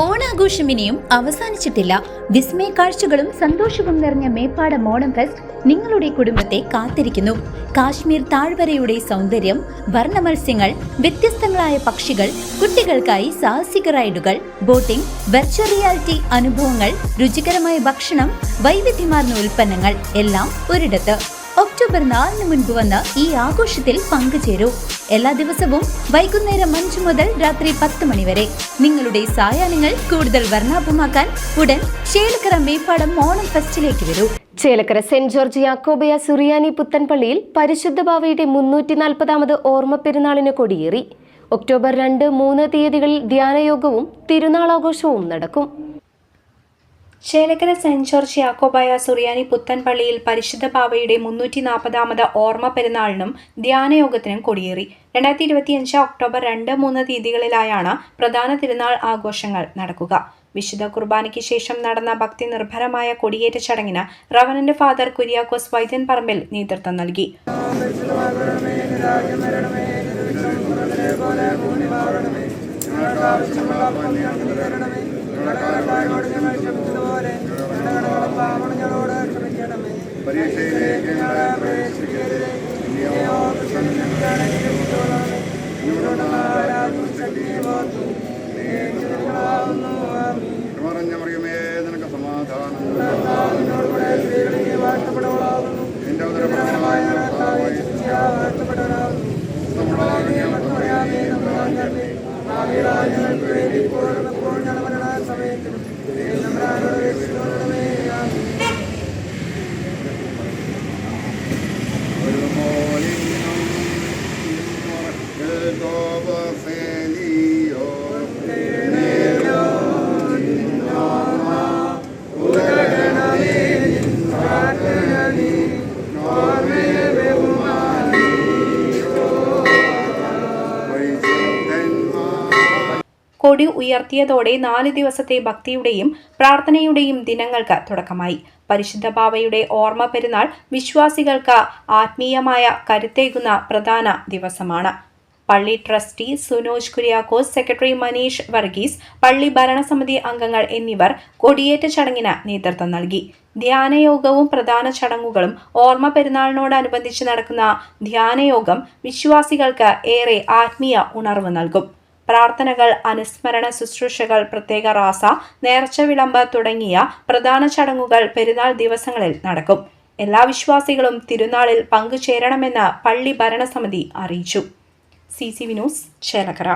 ഓണാഘോഷം ഇനിയും അവസാനിച്ചിട്ടില്ല. വിസ്മയ കാഴ്ചകളും സന്തോഷവും നിറഞ്ഞ മേപ്പാടം ഓണം ഫെസ്റ്റ് നിങ്ങളുടെ കുടുംബത്തെ കാത്തിരിക്കുന്നു. കാശ്മീർ താഴ്വരയുടെ സൗന്ദര്യം വർണ മത്സ്യങ്ങൾ വ്യത്യസ്തങ്ങളായ പക്ഷികൾ കുട്ടികൾക്കായി സാഹസിക റൈഡുകൾ ബോട്ടിംഗ് വെർച്വൽ റിയാലിറ്റി അനുഭവങ്ങൾ രുചികരമായ ഭക്ഷണം വൈവിധ്യമാർന്ന ഉൽപ്പന്നങ്ങൾ എല്ലാം ഒരിടത്ത്. ഒക്ടോബർ നാലിന് മുൻപ് വന്ന് ഈ ആഘോഷത്തിൽ പങ്കുചേരൂ. എല്ലാ ദിവസവും വൈകുന്നേരം അഞ്ചു മുതൽ രാത്രി പത്ത് മണി വരെ. നിങ്ങളുടെ സായാഹ്നങ്ങൾ കൂടുതൽ വർണാഭമാക്കാൻ ഉടൻ ചേലക്കര മേപ്പാടം ഓണം ഫെസ്റ്റിലേക്ക് വരൂ. ചേലക്കര സെന്റ് ജോർജ് യാക്കോബയ സുറിയാനി പുത്തൻപള്ളിയിൽ പരിശുദ്ധ ഭാവയുടെ മുന്നൂറ്റി നാൽപ്പതാമത് ഓർമ്മ പെരുന്നാളിന് കൊടിയേറി. ഒക്ടോബർ രണ്ട് മൂന്ന് തീയതികളിൽ ധ്യാനയോഗവും തിരുനാളാഘോഷവും നടക്കും. ചേലക്കര സെന്റ് ജോർജ് യാക്കോബായ സുറിയാനി പുത്തൻപള്ളിയിൽ പരിശുദ്ധ പാവയുടെ മുന്നൂറ്റി നാൽപ്പതാമത് ഓർമ്മ പെരുന്നാളിനും ധ്യാനയോഗത്തിനും കൊടിയേറി. രണ്ടായിരത്തി ഇരുപത്തിയഞ്ച് ഒക്ടോബർ രണ്ട് മൂന്ന് തീയതികളിലായാണ് പ്രധാന തിരുനാൾ ആഘോഷങ്ങൾ നടക്കുക. വിശുദ്ധ കുർബാനയ്ക്ക് ശേഷം നടന്ന ഭക്തി നിർഭരമായ കൊടിയേറ്റ ചടങ്ങിന് റവനന്റ് ഫാദർ കുര്യാക്കോസ് വൈദ്യൻ പറമ്പിൽ നേതൃത്വം നൽകി. പരീക്ഷയിലേക്ക് ഞങ്ങളെ പ്രവേശിക്കരുത് ഇനിയോ. മറിഞ്ഞ മറിയമേ നിനക്ക് സമാധാനം നിന്റെ ഉദരഫലമായ കർത്താവേ, നമ്മളാകുന്ന ഞങ്ങൾക്ക് വേണ്ടി ഇപ്പോഴും എപ്പോഴും Thank you. കൊടി ഉയർത്തിയതോടെ നാല് ദിവസത്തെ ഭക്തിയുടെയും പ്രാർത്ഥനയുടെയും ദിനങ്ങൾക്ക് തുടക്കമായി. പരിശുദ്ധ ബാവയുടെ ഓർമ്മ പെരുന്നാൾ വിശ്വാസികൾക്ക് ആത്മീയമായ കരുത്തേകുന്ന പ്രധാന ദിവസമാണ്. പള്ളി ട്രസ്റ്റി സുനോജ് കുര്യാക്കോസ് സെക്രട്ടറി മനീഷ് വർഗീസ് പള്ളി ഭരണസമിതി അംഗങ്ങൾ എന്നിവർ കൊടിയേറ്റ ചടങ്ങിന് നേതൃത്വം നൽകി. ധ്യാനയോഗവും പ്രധാന ചടങ്ങുകളും ഓർമ്മ പെരുന്നാളിനോടനുബന്ധിച്ച് നടക്കുന്ന ധ്യാനയോഗം വിശ്വാസികൾക്ക് ഏറെ ആത്മീയ ഉണർവ് നൽകും. പ്രാർത്ഥനകൾ അനുസ്മരണ ശുശ്രൂഷകൾ പ്രത്യേക റാസ നേർച്ച വിളമ്പ് തുടങ്ങിയ പ്രധാന ചടങ്ങുകൾ പെരുന്നാൾ ദിവസങ്ങളിൽ നടക്കും. എല്ലാ വിശ്വാസികളും തിരുനാളിൽ പങ്കുചേരണമെന്ന് പള്ളി ഭരണസമിതി അറിയിച്ചു. സി സി വിനോസ് ചേലക്കര.